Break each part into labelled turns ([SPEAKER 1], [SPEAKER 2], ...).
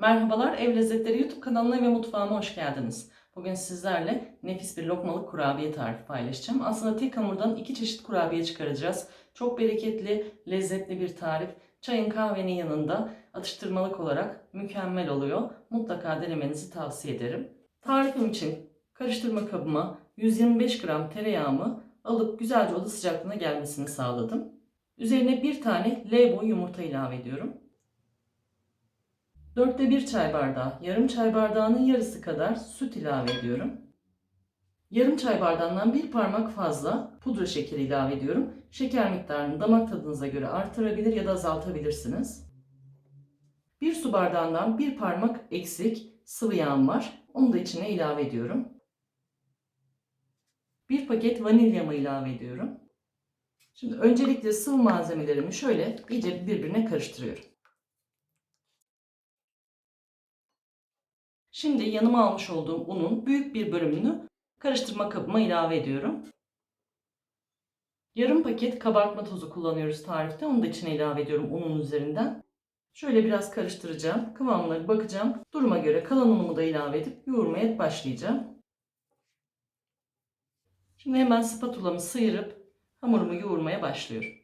[SPEAKER 1] Merhabalar, Ev Lezzetleri YouTube kanalına ve mutfağıma hoş geldiniz. Bugün sizlerle nefis bir lokmalık kurabiye tarifi paylaşacağım. Aslında tek hamurdan iki çeşit kurabiye çıkaracağız. Çok bereketli, lezzetli bir tarif. Çayın kahvenin yanında atıştırmalık olarak mükemmel oluyor. Mutlaka denemenizi tavsiye ederim. Tarifim için karıştırma kabıma 125 gram tereyağımı alıp güzelce oda sıcaklığına gelmesini sağladım. Üzerine bir tane L boy yumurta ilave ediyorum. Dörtte bir çay bardağı, yarım çay bardağının yarısı kadar süt ilave ediyorum. Yarım çay bardağından bir parmak fazla pudra şekeri ilave ediyorum. Şeker miktarını damak tadınıza göre artırabilir ya da azaltabilirsiniz. Bir su bardağından bir parmak eksik sıvı yağım var. Onu da içine ilave ediyorum. Bir paket vanilyamı ilave ediyorum. Şimdi öncelikle sıvı malzemelerimi şöyle iyice birbirine karıştırıyorum. Şimdi yanıma almış olduğum unun büyük bir bölümünü karıştırma kabıma ilave ediyorum. Yarım paket kabartma tozu kullanıyoruz tarifte. Onu da içine ilave ediyorum unun üzerinden. Şöyle biraz karıştıracağım. Kıvamına bakacağım. Duruma göre kalan unumu da ilave edip yoğurmaya başlayacağım. Şimdi hemen spatulamı sıyırıp hamurumu yoğurmaya başlıyorum.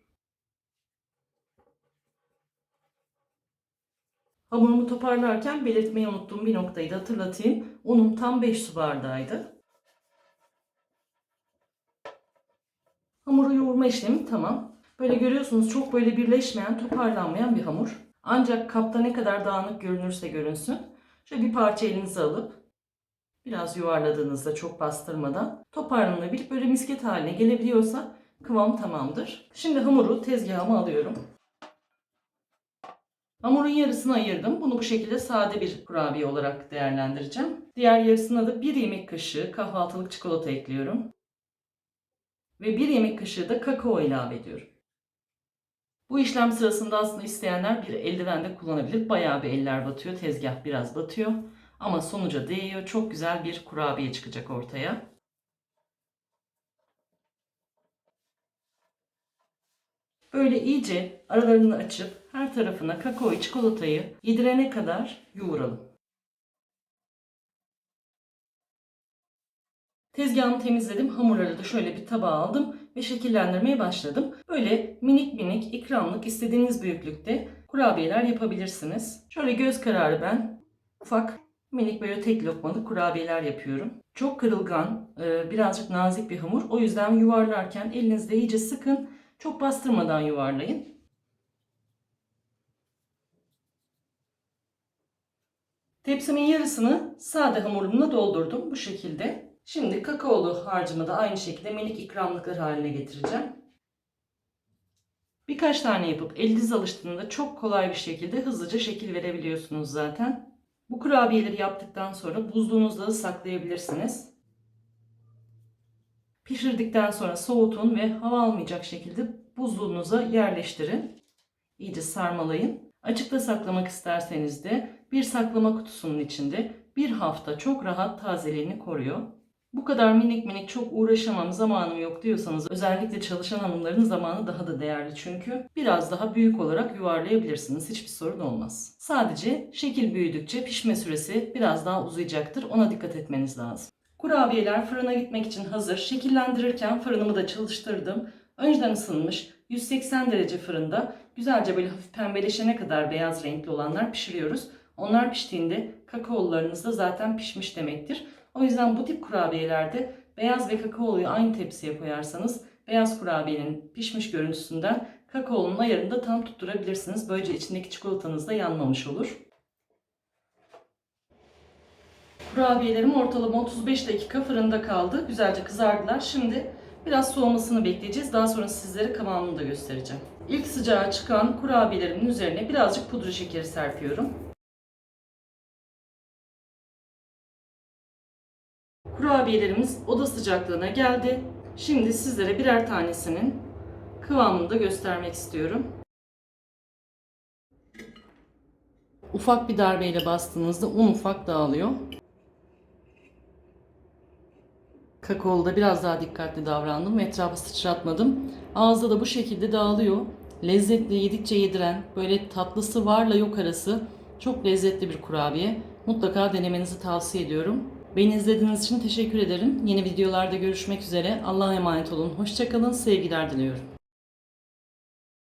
[SPEAKER 1] Hamurumu toparlarken belirtmeyi unuttuğum bir noktayı da hatırlatayım. Unum tam 5 su bardağıydı. Hamuru yoğurma işlemi tamam. Böyle görüyorsunuz çok böyle birleşmeyen, toparlanmayan bir hamur. Ancak kapta ne kadar dağınık görünürse görünsün. Şöyle bir parça elinize alıp biraz yuvarladığınızda çok bastırmadan toparlanabilip böyle misket haline gelebiliyorsa kıvam tamamdır. Şimdi hamuru tezgahıma alıyorum. Hamurun yarısını ayırdım. Bunu bu şekilde sade bir kurabiye olarak değerlendireceğim. Diğer yarısına da 1 yemek kaşığı kahvaltılık çikolata ekliyorum. Ve 1 yemek kaşığı da kakao ilave ediyorum. Bu işlem sırasında aslında isteyenler bir eldiven de kullanabilir. Bayağı bir eller batıyor. Tezgah biraz batıyor. Ama sonuca değiyor. Çok güzel bir kurabiye çıkacak ortaya. Böyle iyice aralarını açıp her tarafına kakaoyu, çikolatayı yedirene kadar yoğuralım. Tezgahımı temizledim. Hamurları da şöyle bir tabağa aldım ve şekillendirmeye başladım. Böyle minik minik ikramlık istediğiniz büyüklükte kurabiyeler yapabilirsiniz. Şöyle göz kararı ben ufak minik böyle tek lokmalık kurabiyeler yapıyorum. Çok kırılgan, e, birazcık nazik bir hamur. O yüzden yuvarlarken elinizde iyice sıkın. Çok bastırmadan yuvarlayın. Tepsimin yarısını sade hamurumla doldurdum bu şekilde. Şimdi kakaolu harcımı da aynı şekilde minik ikramlıklar haline getireceğim. Birkaç tane yapıp eliniz alıştığında çok kolay bir şekilde hızlıca şekil verebiliyorsunuz zaten. Bu kurabiyeleri yaptıktan sonra buzluğunuzda da saklayabilirsiniz. Pişirdikten sonra soğutun ve hava almayacak şekilde buzluğunuza yerleştirin. İyice sarmalayın. Açıkta saklamak isterseniz de bir saklama kutusunun içinde bir hafta çok rahat tazeliğini koruyor. Bu kadar minik minik çok uğraşamam zamanım yok diyorsanız özellikle çalışan hanımların zamanı daha da değerli çünkü biraz daha büyük olarak yuvarlayabilirsiniz hiçbir sorun olmaz. Sadece şekil büyüdükçe pişme süresi biraz daha uzayacaktır ona dikkat etmeniz lazım. Kurabiyeler fırına gitmek için hazır. Şekillendirirken fırınımı da çalıştırdım. Önceden ısınmış 180 derece fırında güzelce böyle hafif pembeleşene kadar beyaz renkli olanlar pişiriyoruz. Onlar piştiğinde kakaolularınız da zaten pişmiş demektir. O yüzden bu tip kurabiyelerde beyaz ve kakaoluyu aynı tepsiye koyarsanız beyaz kurabiyenin pişmiş görüntüsünden kakaolunun ayarını da tam tutturabilirsiniz. Böylece içindeki çikolatanız da yanmamış olur. Kurabiyelerim ortalama 35 dakika fırında kaldı. Güzelce kızardılar. Şimdi biraz soğumasını bekleyeceğiz. Daha sonra sizlere kıvamını da göstereceğim. İlk sıcağı çıkan kurabiyelerimin üzerine birazcık pudra şekeri serpiyorum. Kurabiyelerimiz oda sıcaklığına geldi. Şimdi sizlere birer tanesinin kıvamını da göstermek istiyorum. Ufak bir darbeyle bastığınızda un ufak dağılıyor. Kakaoluda biraz daha dikkatli davrandım ve etrafa sıçratmadım. Ağızda da bu şekilde dağılıyor. Lezzetli, yedikçe yediren, böyle tatlısı varla yok arası Çok lezzetli bir kurabiye. Mutlaka denemenizi tavsiye ediyorum. Beni izlediğiniz için teşekkür ederim. Yeni videolarda görüşmek üzere. Allah'a emanet olun. Hoşçakalın. Sevgiler diliyorum.